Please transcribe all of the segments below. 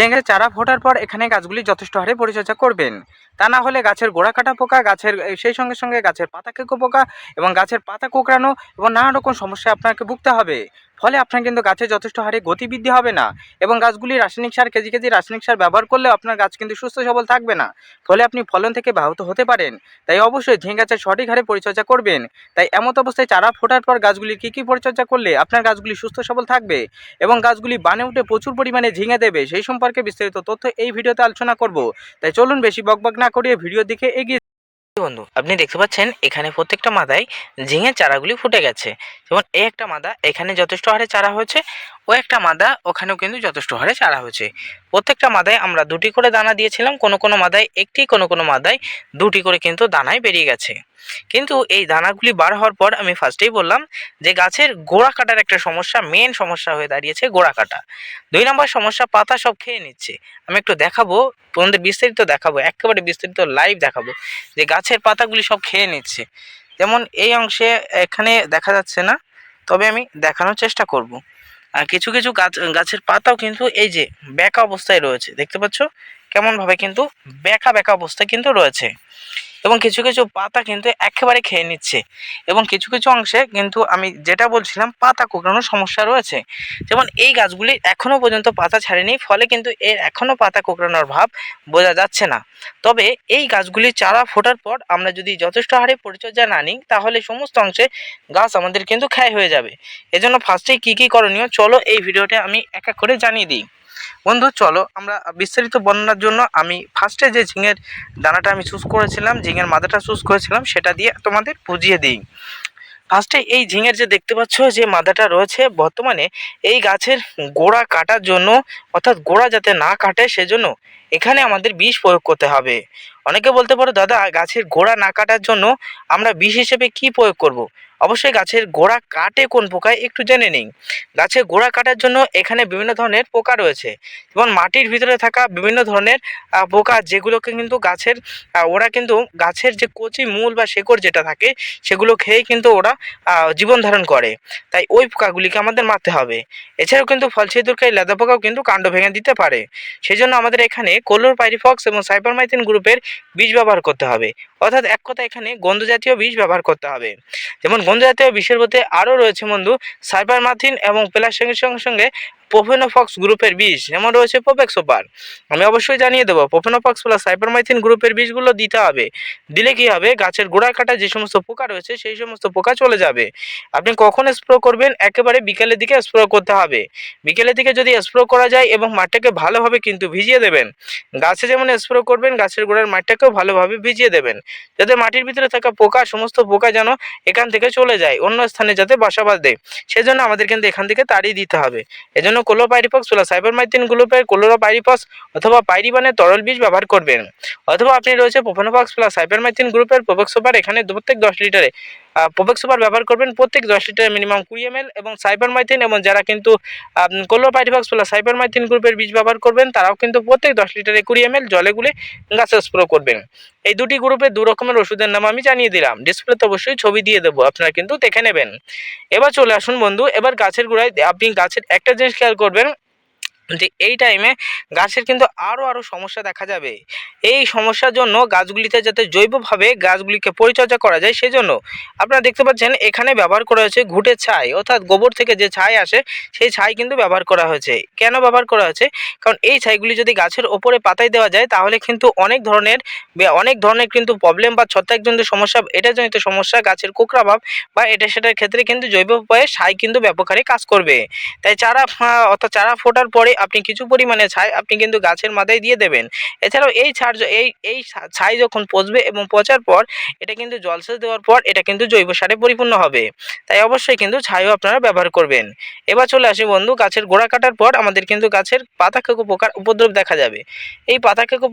ঝিঙে চারা ফোটার পর এখানে গাছগুলি যথেষ্ট হারে পরিচর্যা করবেন। তা না হলে গাছের গোড়া কাটা পোকা, গাছের সেই সঙ্গে সঙ্গে গাছের পাতা কেঁকো পোকা এবং গাছের পাতা কোঁকড়ানো এবং নানা রকম সমস্যা আপনাকে ভুগতে হবে। ফলে আপনার কিন্তু গাছের যথেষ্ট হারে গতিবৃদ্ধি হবে না এবং গাছগুলি রাসায়নিক সার, কেজি কেজি রাসায়নিক সার ব্যবহার করলেও আপনার গাছ কিন্তু সুস্থ সবল থাকবে না। ফলে আপনি ফলন থেকে ব্যাহত হতে পারেন। তাই অবশ্যই ঝিঙে গাছের সঠিক হারে পরিচর্যা করবেন। তাই এমত অবস্থায় চারা ফোটার পর গাছগুলির কী কী পরিচর্যা করলে আপনার গাছগুলি সুস্থ সবল থাকবে এবং গাছগুলি বানে উঠে প্রচুর পরিমাণে ঝিঙে দেবে সেই সম্পর্কে বিস্তারিত তথ্য এই ভিডিওতে আলোচনা করব। তাই চলুন বেশি বকবক না করিয়ে ভিডিওর দিকে এগিয়ে বন্ধু, আপনি দেখতে পাচ্ছেন এখানে প্রত্যেকটা মাদায় ঝিঙে চারাগুলি ফুটে গেছে। যেমন এই একটা মাদা এখানে যথেষ্ট হারে চারা হয়েছে, ও একটা মাদা ওখানেও কিন্তু যথেষ্ট হারে চারা হয়েছে। প্রত্যেকটা মাদায় আমরা দুটি করে দানা দিয়েছিলাম, কোনো কোনো মাদায় একটি, কোনো কোনো মাদায় দুটি করে কিন্তু দানায় বেরিয়ে গেছে। কিন্তু এই দানাগুলি বার হওয়ার পর আমি ফার্স্টেই বললাম যে গাছের গোড়া কাটার একটা সমস্যা মেন সমস্যা হয়ে দাঁড়িয়েছে গোড়া কাটা। দুই নম্বর সমস্যা, পাতা সব খেয়ে নিচ্ছে। আমি একটু দেখাবো, তোমাদের বিস্তারিত দেখাবো, একেবারে বিস্তারিত লাইভ দেখাবো যে গাছের পাতাগুলি সব খেয়ে নিচ্ছে। যেমন এই অংশে এখানে দেখা যাচ্ছে না, তবে আমি দেখানোর চেষ্টা করব। আর কিছু কিছু গাছ, গাছের পাতাও কিন্তু এই যে বেঁকা অবস্থায় রয়েছে, দেখতে পাচ্ছ? কেমনভাবে কিন্তু বেঁকা বেঁকা অবস্থায় কিন্তু রয়েছে। এবং কিছু কিছু পাতা কিন্তু একেবারে খেয়ে নিচ্ছে। এবং কিছু কিছু অংশে কিন্তু আমি যেটা বলছিলাম, পাতা কোঁকড়ানোর সমস্যা রয়েছে। যেমন এই গাছগুলি এখনও পর্যন্ত পাতা ছাড়েনি, ফলে কিন্তু এর এখনও পাতা কোঁকড়ানোর ভাব বোঝা যাচ্ছে না। তবে এই গাছগুলি চারা ফোটার পর আমরা যদি যথেষ্ট হারে পরিচর্যা না নিই, তাহলে সমস্ত অংশে গাছ আমাদের কিন্তু ক্ষয় হয়ে যাবে। এজন্য ফার্স্টেই কী কী করণীয়? চলো এই ভিডিওটা আমি এক এক করে জানিয়ে দিই। বন্ধু, চলো আমরা বিস্তারিত বর্ণনার জন্য আমি ফার্স্টে যে ঝিঙের দানাটা আমি চুজ করেছিলাম, ঝিঙের মাদাটা চুজ করেছিলাম, সেটা দিয়ে তোমাদের বুঝিয়ে দিই। ফার্স্টে এই ঝিঙের যে দেখতে পাচ্ছ, যে মাদাটা রয়েছে, বর্তমানে এই গাছের গোড়া কাটার জন্য, অর্থাৎ গোড়া যাতে না কাটে, সেজন্য এখানে আমাদের বিষ প্রয়োগ করতে হবে। অনেকে বলতে পারো, দাদা, গাছের গোড়া না কাটার জন্য আমরা বিষ হিসেবে কি প্রয়োগ করব। অবশ্যই গাছের গোড়া কাটে কোন পোকায় একটু জেনে নিই গাছের গোড়া কাটার জন্য এখানে বিভিন্ন ধরনের পোকা রয়েছে। যেমন মাটির ভিতরে থাকা বিভিন্ন ধরনের পোকা যেগুলোকে কিন্তু গাছের ওরা কিন্তু গাছের যে কচি মূল বা শেকড় যেটা থাকে, সেগুলো খেয়েই কিন্তু ওরা জীবন ধারণ করে। তাই ওই পোকাগুলিকে আমাদের মারতে হবে। এছাড়াও কিন্তু ফলছিদ্রকারী লেদা পোকাও কিন্তু কাণ্ড ভেঙে দিতে পারে। সেই জন্য আমাদের এখানে কোলোর পাইরিফক্স এবং সাইপারমাইথিন গ্রুপের বীজ ব্যবহার করতে হবে। অর্থাৎ এক কথা এখানে গন্ধ জাতীয় বীজ ব্যবহার করতে হবে। যেমন গন্ধ জাতীয় বিষের মধ্যে আরও রয়েছে বন্ধু সাইপারমাথিন এবং প্লাস সঙ্গে সঙ্গে পোফেনোফক্স গ্রুপের বীজ যেমন রয়েছে পোপেক্স সুপার আমি অবশ্যই জানিয়ে দেবো পোফেনোফক্স প্লাস সাইপারমাইথিন গ্রুপের বীজগুলো দিতে হবে। দিলে কি হবে? গাছের গোড়া কাটা যে সমস্ত পোকা রয়েছে, সেই সমস্ত পোকা চলে যাবে। আপনি কখন স্প্রো করবেন? একেবারে বিকেলের দিকে স্প্রো করতে হবে। বিকেলের দিকে যদি স্প্রো করা যায় এবং মাঠটাকে ভালোভাবে কিন্তু ভিজিয়ে দেবেন। গাছে যেমন স্প্রো করবেন, গাছের গোড়ার মাঠটাকেও ভালোভাবে ভিজিয়ে দেবেন। যাতে মাটির ভিতরে থাকা পোকা, সমস্ত পোকা যেন এখান থেকে চলে যায়, অন্য স্থানে যাতে বাসা বাঁধে সেজন্য আমাদের কিন্তু এখান থেকে তাড়িয়ে দিতে হবে। এজন্য কোলোপাইরিপক্স প্লাস সাইবারমাইথিন গ্লুপের কোলোরাপাইরিপক্স অথবা পাইরিবানের তরল বীজ ব্যবহার করবেন অথবা আপনি রয়েছে পোফেনোপক্স প্লাস সাইবারমাইথিন গ্রুপের প্রোপেক্সোপার এখানে প্রত্যেক দশ লিটারে প্রোপেক্সোপার ব্যবহার করবেন প্রত্যেক দশ লিটারে মিনিমাম কুড়ি এম এবং সাইবারমাইথিন এবং যারা কিন্তু কোলোপাইরিপক্স প্লাস সাইবারমাইথিন গ্রুপের বীজ ব্যবহার করবেন, তারাও কিন্তু প্রত্যেক দশ লিটারে কুড়ি এম জলে গুলে গাছে স্প্রে করবেন। এই দুটি গ্রুপে দু রকমের ওষুধের নাম আমি জানিয়ে দিলাম। ডিসপ্লেতে অবশ্যই ছবি দিয়ে দেবো, আপনারা কিন্তু দেখে নেবেন। এবার চলে আসুন বন্ধু, এবার গাছের গোড়ায় আপনি গাছের একটা জিনিস খেয়াল করবেন যে এই টাইমে গাছের কিন্তু আরও আরও সমস্যা দেখা যাবে। এই সমস্যার জন্য গাছগুলিতে যাতে জৈবভাবে গাছগুলিকে পরিচর্যা করা যায় সেজন্য আপনারা দেখতে পাচ্ছেন এখানে ব্যবহার করা হয়েছে ঘুটের ছাই, অর্থাৎ গোবর থেকে যে ছাই আসে সেই ছাই কিন্তু ব্যবহার করা হয়েছে। কেন ব্যবহার করা হয়েছে? কারণ এই ছাইগুলি যদি গাছের ওপরে পাতায় দেওয়া যায় তাহলে কিন্তু অনেক ধরনের অনেক ধরনের কিন্তু প্রবলেম বা ছত্রাকজনিত সমস্যা এটা জনিত সমস্যা, গাছের কোকড়া ভাব বা এটা সেটার ক্ষেত্রে কিন্তু জৈব উপায়ে ছাই কিন্তু ব্যাপক হারে কাজ করবে। তাই চারা অর্থাৎ চারা ফোটার পরে আপনি কিছু পরিমাণে ছাই আপনি কিন্তু গাছের মাথায় দিয়ে দেবেন। এছাড়াও এই ছাড় এই এই ছাই যখন পচবে এবং পচার পর এটা কিন্তু জলসেচ দেওয়ার পর এটা কিন্তু জৈব সারে পরিপূর্ণ হবে। তাই অবশ্যই কিন্তু ছাইও আপনারা ব্যবহার করবেন। এবার চলে আসি বন্ধু, গাছের গোড়া কাটার পর আমাদের কিন্তু গাছের পাতা খেকো পোকার উপদ্রব দেখা যাবে। এই পাতা খেকো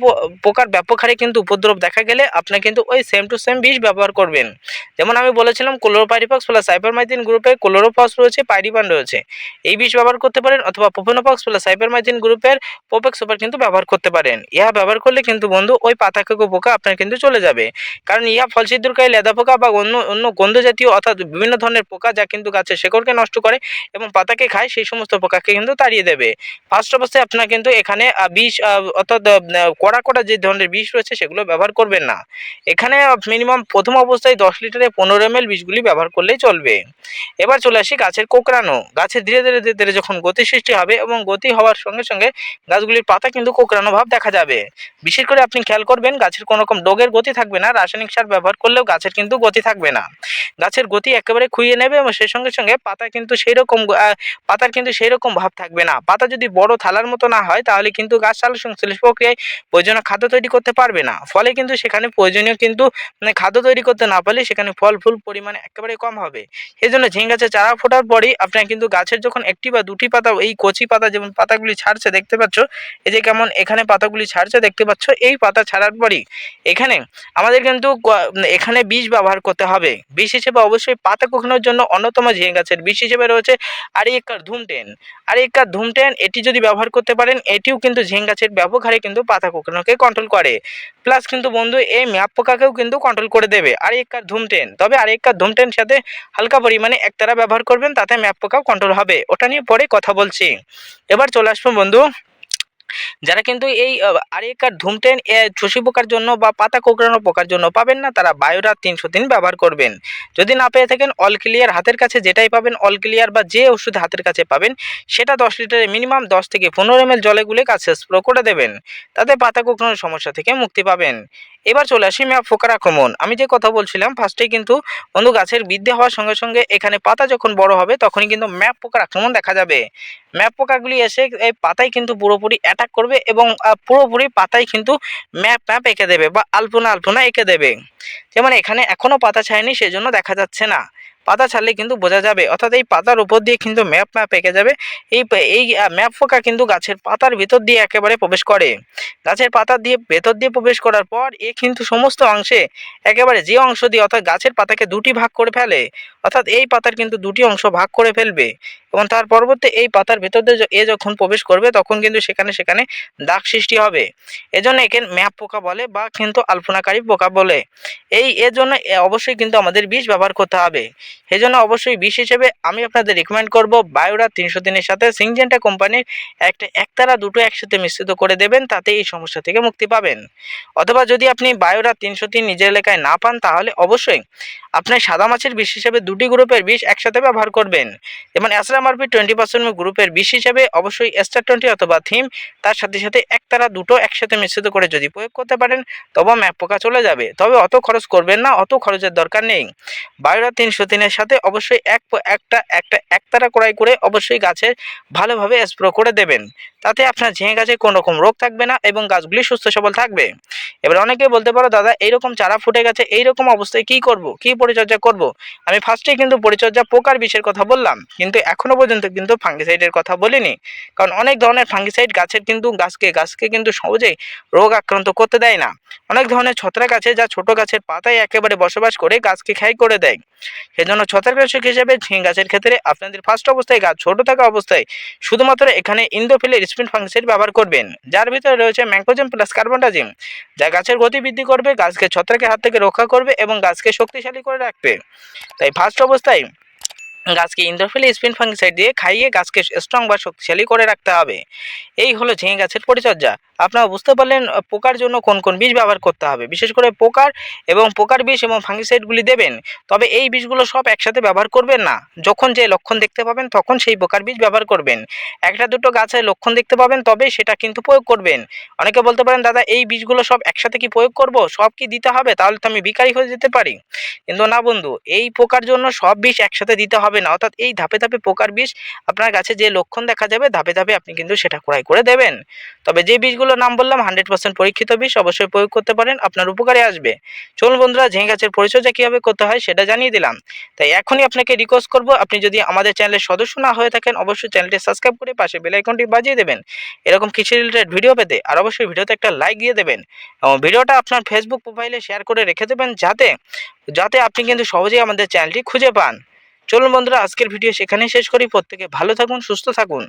পোকার ব্যাপক হারে কিন্তু উপদ্রব দেখা গেলে আপনি কিন্তু ওই সেম টু সেম বিষ ব্যবহার করবেন। যেমন আমি বলেছিলাম ক্লোরোপাইরিফক্স প্লাস সাইপারমাইথিন গ্রুপে ক্লোরোপস রয়েছে পাইরিপান রয়েছে। এই বিষ ব্যবহার করতে পারেন অথবা পোফেনোপক্স প্লাস সাইপারমাইথিন গ্রুপের পোপেক সুপার কিন্তু ব্যবহার করতে পারেন। ইহা ব্যবহার করলে কিন্তু বন্ধু ওই পাতা কাকু পোকা আপনার কিন্তু চলে যাবে। কারণ ইহা ফল সিদ্ধুরকারী লেদা পোকা বা অন্য অন্য গন্ধ জাতীয় অর্থাৎ বিভিন্ন ধরনের পোকা যা কিন্তু গাছের শেকড়কে নষ্ট করে এবং পাতাকে খায়, সেই সমস্ত পোকাকে কিন্তু তাড়িয়ে দেবে। ফার্স্ট অবস্থায় আপনার কিন্তু এখানে বিষ অর্থাৎ কড়া কড়া যে ধরনের বিষ রয়েছে সেগুলো ব্যবহার করবেন না। এখানে মিনিমাম প্রথম অবস্থায় দশ লিটারে পনেরো এম বিষগুলি ব্যবহার করলেই চলবে। এবার চলে আসি গাছের কোকড়ানো। গাছের ধীরে ধীরে ধীরে ধীরে যখন গতি সৃষ্টি হবে এবং গতি হওয়ার সঙ্গে সঙ্গে গাছগুলির পাতা কিন্তু কোকড়ানো ভাব দেখা যাবে। বিশেষ করে আপনি খেয়াল করবেন, গাছের কোনো রকম ডোগের গতি থাকবে না, রাসায়নিক সার ব্যবহার করলেও গাছের কিন্তু গতি থাকবে না। গাছের গতি একেবারে খুইয়ে নেবে এবং সেই সঙ্গে সঙ্গে পাতা কিন্তু সেই রকম পাতার কিন্তু সেই রকম ভাব থাকবে না। পাতা যদি বড় থালার মতো না হয়, তাহলে কিন্তু গাছ সালোক সংশ্লেষ প্রক্রিয়ায় প্রয়োজনীয় খাদ্য তৈরি করতে পারবে না। ফলে কিন্তু সেখানে প্রয়োজনীয় কিন্তু মানে খাদ্য তৈরি করতে না পারলে সেখানে ফল, ফুল পরিমাণে একেবারে কম হবে। এই জন্য ঝিঙে গাছের চারা ফোটার পরই আপনার কিন্তু গাছের যখন একটি বা দুটি পাতা, এই কচি পাতা যেমন পাতাগুলি ছাড়ছে, দেখতে পাচ্ছ? এই যে কেমন এখানে পাতাগুলি ছাড়ছে, দেখতে পাচ্ছ? এই পাতা ছাড়ার পরই এখানে আমাদের কিন্তু এখানে বীজ ব্যবহার করতে হবে। বীজ হিসেবে অবশ্যই পাতা কোখানোর জন্য অন্যতম ঝিঙে গাছের বীজ হিসেবে রয়েছে আরি একার ধুমটেন আরি একার ধুমটেন এটি যদি ব্যবহার করতে পারেন, এটিও কিন্তু ঝিঙে গাছের ব্যাপক হারে কিন্তু পাতা কোখানোকে কন্ট্রোল করে। প্লাস কিন্তু বন্ধু, এই ম্যাপ পোকাকেও কিন্তু কন্ট্রোল করে দেবে। আর একার ধুমটেন তবে আর একার ধুমটেন সাথে হালকা পরিমাণে একতারা ব্যবহার করবেন, তাতে ম্যাপ পোকাও কন্ট্রোল হবে। ওটা নিয়ে পরে কথা বলছি। এবার চলে আসব বন্ধু। যারা কিন্তু এই আরেকার ধুমটেন চষি পোকার জন্য বা পাতা কোঁকড়ানো পোকার জন্য পাবেন না, তারা বায়োরা তিনশো তিন ব্যবহার করবেন। যদি না পেয়ে থাকেন অল ক্লিয়ার হাতের কাছে যেটাই পাবেন, অল ক্লিয়ার বা যে ওষুধ হাতের কাছে পাবেন, সেটা দশ লিটারে মিনিমাম দশ থেকে পনেরো এম জলে গুলে কাছে স্প্রো করে দেবেন। তাতে পাতা কোঁকড়ানোর সমস্যা থেকে মুক্তি পাবেন। এবার চলে আসি ম্যাপ ফোকার আক্রমণ। আমি যে কথা বলছিলাম ফার্স্টেই কিন্তু বন্ধু গাছের বৃদ্ধি হওয়ার সঙ্গে সঙ্গে এখানে পাতা যখন বড় হবে, তখনই কিন্তু ম্যাপ পোকার আক্রমণ দেখা যাবে। ম্যাপ পোকাগুলি এসে এই পাতায় কিন্তু পুরোপুরি অ্যাটাক করবে এবং পুরোপুরি পাতায় কিন্তু ম্যাপ ম্যাপ এঁকে দেবে বা আলপনা আলপনা এঁকে দেবে। যেমন এখানে এখনও পাতা ছায়নি সেজন্য দেখা যাচ্ছে না। পাতা ছাড়লে কিন্তু বোঝা যাবে। অর্থাৎ এই পাতার উপর দিয়ে কিন্তু ম্যাপ ম্যাপ এঁকে যাবে। এই এই ম্যাপ পোকা কিন্তু গাছের পাতার ভেতর দিয়ে একেবারে প্রবেশ করে। গাছের পাতা দিয়ে, ভেতর দিয়ে প্রবেশ করার পর এ কিন্তু সমস্ত অংশে, একেবারে যে অংশ দিয়ে অর্থাৎ গাছের পাতাকে দুটি ভাগ করে ফেলে, অর্থাৎ এই পাতার কিন্তু দুটি অংশ ভাগ করে ফেলবে। এবং তার পরবর্তী এই পাতার ভেতর দিয়ে এ যখন প্রবেশ করবে, তখন কিন্তু সেখানে সেখানে দাগ সৃষ্টি হবে। এজন্য একে ম্যাপ পোকা বলে বা কিন্তু আলপনাকারী পোকা বলে। এই, এর জন্য অবশ্যই কিন্তু আমাদের বিষ ব্যবহার করতে হবে। সেই জন্য অবশ্যই বিষ হিসেবে আমি আপনাদের রিকমেন্ড করব বায়োরা তিনশো দিনের সাথে সিংজেন্টা কোম্পানির একটা একতারা দুটো একসাথে মিশ্রিত করে দেবেন, তাতে এই সমস্যা থেকে মুক্তি পাবেন। অথবা যদি আপনি বায়োরা তিনশো তিন নিজের এলাকায় না পান, তাহলে অবশ্যই আপনার সাদা মাছের বিষ হিসেবে দুটি গ্রুপের বিষ একসাথে ব্যবহার করবেন। যেমন অ্যাসরাম আরপি টোয়েন্টি পার্সেন্ট গ্রুপের বিষ হিসেবে অবশ্যই এস্টার টোয়েন্টি অথবা থিম তার সাথে সাথে একতারা দুটো একসাথে মিশ্রিত করে যদি প্রয়োগ করতে পারেন তবে ম্যাপ পোকা চলে যাবে। তবে অত খরচ করবেন না, অত খরচের দরকার নেই। বায়োরা তিনশো তিনের সাথে অবশ্যই এক একটা একটা একতারা কড়াই করে অবশ্যই গাছের ভালোভাবে স্প্রো করে দেবেন। তাতে আপনার ঝিঙে গাছে কোনো রকম রোগ থাকবে না এবং গাছগুলি সুস্থ সবল থাকবে। এবার অনেকে বলতে পারো, দাদা, এইরকম চারা ফুটে গেছে, এইরকম অবস্থায় কি করব? কি পরিচর্যা করব? আমি ফার্স্টে কিন্তু পরিচর্যা পোকার বিষের কথা বললাম, কিন্তু এখনও পর্যন্ত কিন্তু ফাঙ্গিসাইডের কথা বলিনি। কারণ অনেক ধরনের ফাঙ্গিসাইড গাছের কিন্তু, গাছকে গাছকে কিন্তু সহজেই রোগ আক্রান্ত করতে দেয় না। অনেক ধরনের ছত্রাক আছে যা ছোট গাছের পাতায় একেবারে বসবাস করে গাছকে ক্ষয় করে দেয়। সেজন্য ছত্রাকনাশক হিসেবে ঝিঙে গাছের ক্ষেত্রে আপনাদের ফার্স্ট অবস্থায় গাছ ছোট থাকা অবস্থায় শুধুমাত্র এখানে ইন্দোফিলের স্পিন ফাঙ্গিসাইড ব্যবহার করবেন। যার ভিতরে রয়েছে ম্যাঙ্কোজেম প্লাস কার্বনডাজিম যা গাছের গতি বৃদ্ধি করবে, গাছকে ছত্রাকের হাত থেকে রক্ষা করবে এবং গাছকে শক্তিশালী করে রাখবে। তাই ফার্স্ট অবস্থায় গাছকে ইন্দ্রফিলি স্পিন ফাঙ্গিসাইড দিয়ে খাইয়ে গাছকে স্ট্রং বা শক্তিশালী করে রাখতে হবে। এই হলো ঝিঙে গাছের পরিচর্যা। আপনারা বুঝতে পারলেন পোকার জন্য কোন কোন বীজ ব্যবহার করতে হবে। বিশেষ করে পোকার এবং পোকার বিষ এবং ফাঙ্গিসাইডগুলি দেবেন, তবে এই বীজগুলো সব একসাথে ব্যবহার করবেন না। যখন যে লক্ষণ দেখতে পাবেন, তখন সেই পোকার বীজ ব্যবহার করবেন। একটা দুটো গাছের লক্ষণ দেখতে পাবেন, তবে সেটা কিন্তু প্রয়োগ করবেন। অনেকে বলতে পারেন, দাদা, এই বীজগুলো সব একসাথে কি প্রয়োগ করব? সব কি দিতে হবে? তাহলে তো আমি বিকারি হয়ে যেতে পারি। কিন্তু না বন্ধু, এই পোকার জন্য সব বিষ একসাথে দিতে হবে না। অর্থাৎ এই ধাপে ধাপে পোকার বিষ আপনার গাছে যে লক্ষণ দেখা যাবে, ধাপে ধাপে আপনি কিন্তু সেটা ক্রয় করে দেবেন। তবে যে বীজগুলোর নাম বললাম, হান্ড্রেড পার্সেন্ট পরীক্ষিত বিষ অবশ্যই প্রয়োগ করতে পারেন, আপনার উপকারে আসবে। চলুন বন্ধুরা, ঝিঙে গাছের পরিচর্যা কীভাবে করতে হয় সেটা জানিয়ে দিলাম। তাই এখনই আপনাকে রিকোয়েস্ট করব, আপনি যদি আমাদের চ্যানেলের সদস্য না হয়ে থাকেন, অবশ্যই চ্যানেলটি সাবস্ক্রাইব করে পাশে বেল আইকনটি বাজিয়ে দেবেন। এরকম কিছু রিলেটেড ভিডিও পেতে আর অবশ্যই ভিডিওতে একটা লাইক দিয়ে দেবেন এবং ভিডিওটা আপনার ফেসবুক প্রোফাইলে শেয়ার করে রেখে দেবেন যাতে যাতে আপনি কিন্তু সহজেই আমাদের চ্যানেলটি খুঁজে পান। চলুন বন্ধুরা আজকের ভিডিও সেখানেই শেষ করি। প্রত্যেকে ভালো থাকুন সুস্থ থাকুন।